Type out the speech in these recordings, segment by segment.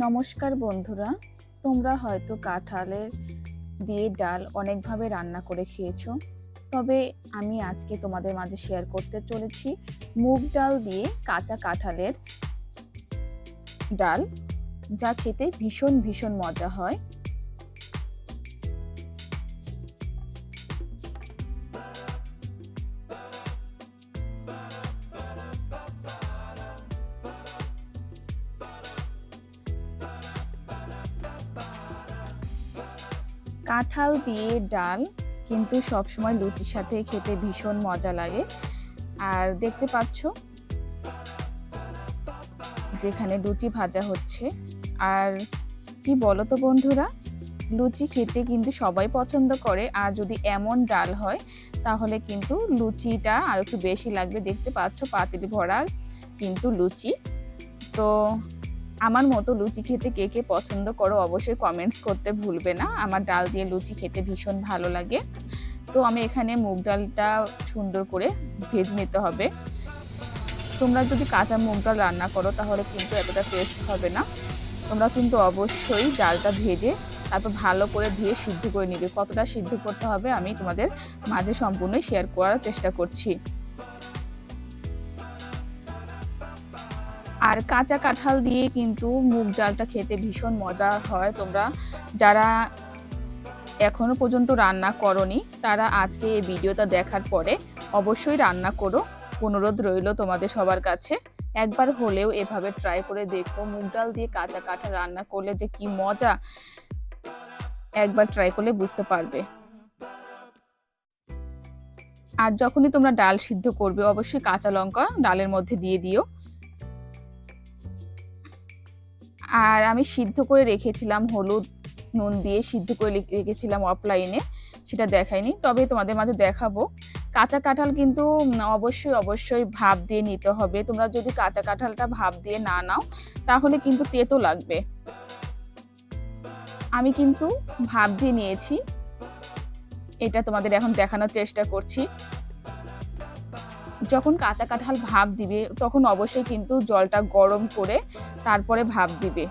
নমস্কার বন্ধুরা, তোমরা হয়তো কাঁঠালের দিয়ে ডাল অনেকভাবে রান্না করে খেয়েছো, তবে আমি আজকে তোমাদের মাঝে শেয়ার করতে চলেছি মুগ ডাল দিয়ে কাঁচা কাঁঠালের ডাল, যা খেতে ভীষণ ভীষণ মজা হয়। কাঁঠাল দিয়ে ডাল, কিন্তু সবসময় লুচির সাথে খেতে ভীষণ মজা লাগে। আর দেখতে পাচ্ছ যেখানে লুচি ভাজা হচ্ছে। আর কি বলো তো বন্ধুরা, লুচি খেতে কিন্তু সবাই পছন্দ করে। আর যদি এমন ডাল হয়, তাহলে কিন্তু লুচিটা আর একটু বেশি লাগবে। দেখতে পাচ্ছ পাতিল ভরা কিন্তু লুচি। তো আমার মতো লুচি খেতে কে কে পছন্দ করো অবশ্যই কমেন্টস করতে ভুলবে না। আমার ডাল দিয়ে লুচি খেতে ভীষণ ভালো লাগে। তো আমি এখানে মুগ ডালটা সুন্দর করে ভেজে নিতে হবে। তোমরা যদি কাঁচা মুগ ডাল রান্না করো তাহলে কিন্তু এতটা টেস্ট হবে না। তোমরা কিন্তু অবশ্যই ডালটা ভেজে তারপর ভালো করে ধুয়ে সিদ্ধ করে নিবে। কতটা সিদ্ধ করতে হবে আমি তোমাদের মাঝে সম্পূর্ণই শেয়ার করার চেষ্টা করছি। আর কাঁচা কাঁঠাল দিয়ে কিন্তু মুগ ডালটা খেতে ভীষণ মজা হয় তোমরা। যারা এখনও পর্যন্ত রান্না করনি, তারা আজকে এই ভিডিওটা দেখার পরে অবশ্যই রান্না করো। অনুরোধ রইল তোমাদের সবার কাছে। একবার হলেও এভাবে ট্রাই করে দেখো, মুগ ডাল দিয়ে কাঁচা কাঁঠাল রান্না করলে যে কি মজা, একবার ট্রাই করলে বুঝতে পারবে। আর যখনই তোমরা ডাল সিদ্ধ করবে, অবশ্যই কাঁচা লঙ্কা ডালের মধ্যে দিয়ে দিও। আর আমি সিদ্ধ করে রেখেছিলাম হলুদ, নুন দিয়ে সিদ্ধ করে রেখেছিলাম অফলাইনে সেটা দেখাইনি। তবে তোমাদের মাঝে দেখাবো। কাঁচা কাঁঠাল কিন্তু অবশ্যই অবশ্যই ভাব দিয়ে নিতে হবে। তোমরা যদি কাঁচা কাঁঠালটা ভাপ দিয়ে না নাও, তাহলে কিন্তু তেতো লাগবে। আমি কিন্তু ভাব দিয়ে নিয়েছি। এটা তোমাদের এখন দেখানোর চেষ্টা করছি। যখন কাঁচা কাঁঠাল ভাব দিবে, তখন অবশ্যই কিন্তু জলটা গরম করে তারপরে ভাপ দিবে।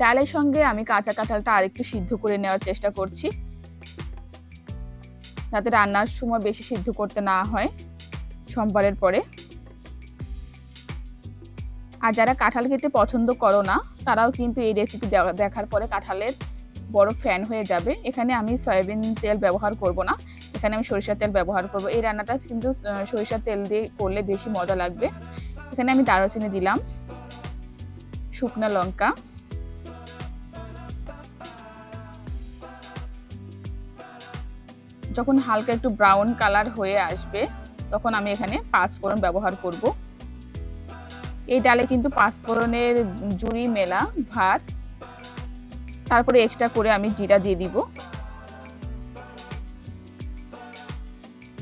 ডালের সঙ্গে আমি কাঁচা কাঁঠালটা আরেকটু সিদ্ধ করে নেওয়ার চেষ্টা করছি। যাতে রান্নার সময় বেশি সিদ্ধ করতে না হয় সোমবারের পরে। আর যারা কাঁঠাল খেতে পছন্দ করো না, তারাও কিন্তু এই রেসিপি দেখার পরে কাঁঠালের বড় ফ্যান হয়ে যাবে। এখানে আমি সয়াবিন তেল ব্যবহার করব না। এখানে আমি সরিষার তেল ব্যবহার করব। এই রান্নাটা কিন্তু সরিষার তেল দিয়ে করলে বেশি মজা লাগবে। এখানে আমি দারুচিনি দিলাম, শুকনো লঙ্কা। যখন হালকা একটু ব্রাউন কালার হয়ে আসবে, তখন আমি এখানে পাঁচ ফোড়ন ব্যবহার করব। এই ডালে কিন্তু পাঁচ ফোড়নের জুড়ি মেলা, ভাত। তারপরে এক্সট্রা করে আমি জিরা দিয়ে দিব।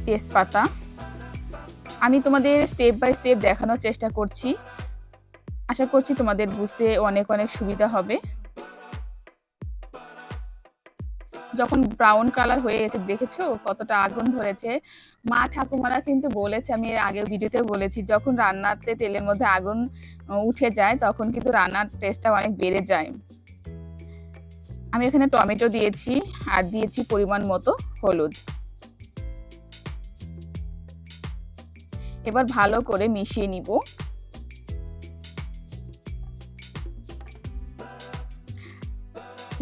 তেজপাতা আমি তোমাদের স্টেপ বাই স্টেপ দেখানোর চেষ্টা করছি। আশা করছি তোমাদের বুঝতে অনেক অনেক সুবিধা হবে। যখন ব্রাউন কালার হয়ে গেছে, দেখেছ কতটা আগুন ধরেছে? মা ঠাকুমারা কিন্তু বলেছে, আমি আগের ভিডিওতে বলেছি, যখন রান্নাতে তেলের মধ্যে আগুন উঠে যায়, তখন কিন্তু রান্নার টেস্টটা অনেক বেড়ে যায়। আমি এখানে টমেটো দিয়েছি, আর দিয়েছি পরিমাণ মতো হলুদ। এবার ভালো করে মিশিয়ে নিব।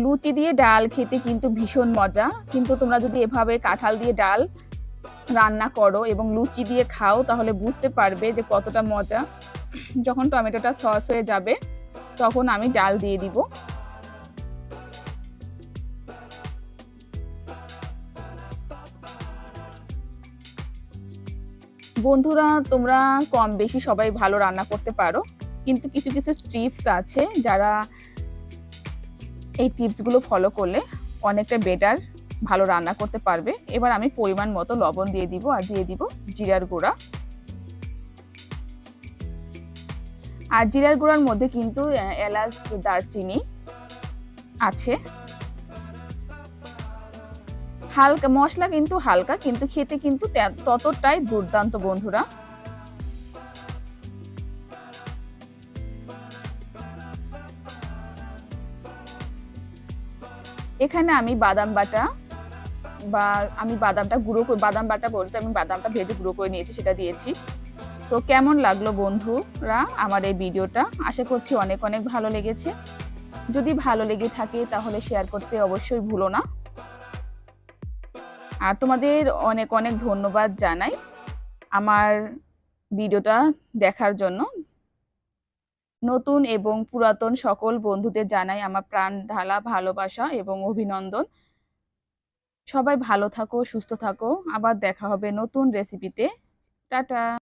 লুচি দিয়ে ডাল খেতে কিন্তু ভীষণ মজা, কিন্তু তোমরা যদি এভাবে কাঁঠাল দিয়ে ডাল রান্না করো এবং লুচি দিয়ে খাও, তাহলে বুঝতে পারবে যে কতটা মজা। যখন টমেটোটা সস হয়ে যাবে, তখন আমি ডাল দিয়ে দিব। বন্ধুরা, তোমরা কম বেশি সবাই ভালো রান্না করতে পারো, কিন্তু কিছু কিছু টিপস আছে যারা এই টিপসগুলো ফলো করলে অনেকটা বেটার ভালো রান্না করতে পারবে। এবার আমি পরিমাণ মতো লবণ দিয়ে দিব আর দিয়ে দিব জিরার গুঁড়া। আর জিরার গুঁড়ার মধ্যে কিন্তু এলাচ, দারচিনি আছে। হালকা, মশলা কিন্তু হালকা, কিন্তু খেতে কিন্তু ততটাই দুর্দান্ত বন্ধুরা। এখানে আমি বাদাম বাটা বা আমি বাদামটা গুঁড়ো করে, বাদাম বাটা বলতে আমি বাদামটা ভেজে গুঁড়ো করে নিয়েছি, সেটা দিয়েছি। তো কেমন লাগল বন্ধুরা আমার এই ভিডিওটা? আশা করছি অনেক অনেক ভালো লেগেছে। যদি ভালো লেগে থাকে তাহলে শেয়ার করতে অবশ্যই ভুলো না। আর তোমাদের অনেক অনেক ধন্যবাদ জানাই আমার ভিডিওটা দেখার জন্য। নতুন এবং পুরাতন সকল বন্ধুদের জানাই আমার প্রাণ, ঢালা ভালোবাসা এবং অভিনন্দন। সবাই ভালো থাকো, সুস্থ থাকো। আবার দেখা হবে নতুন রেসিপিতে টাটা।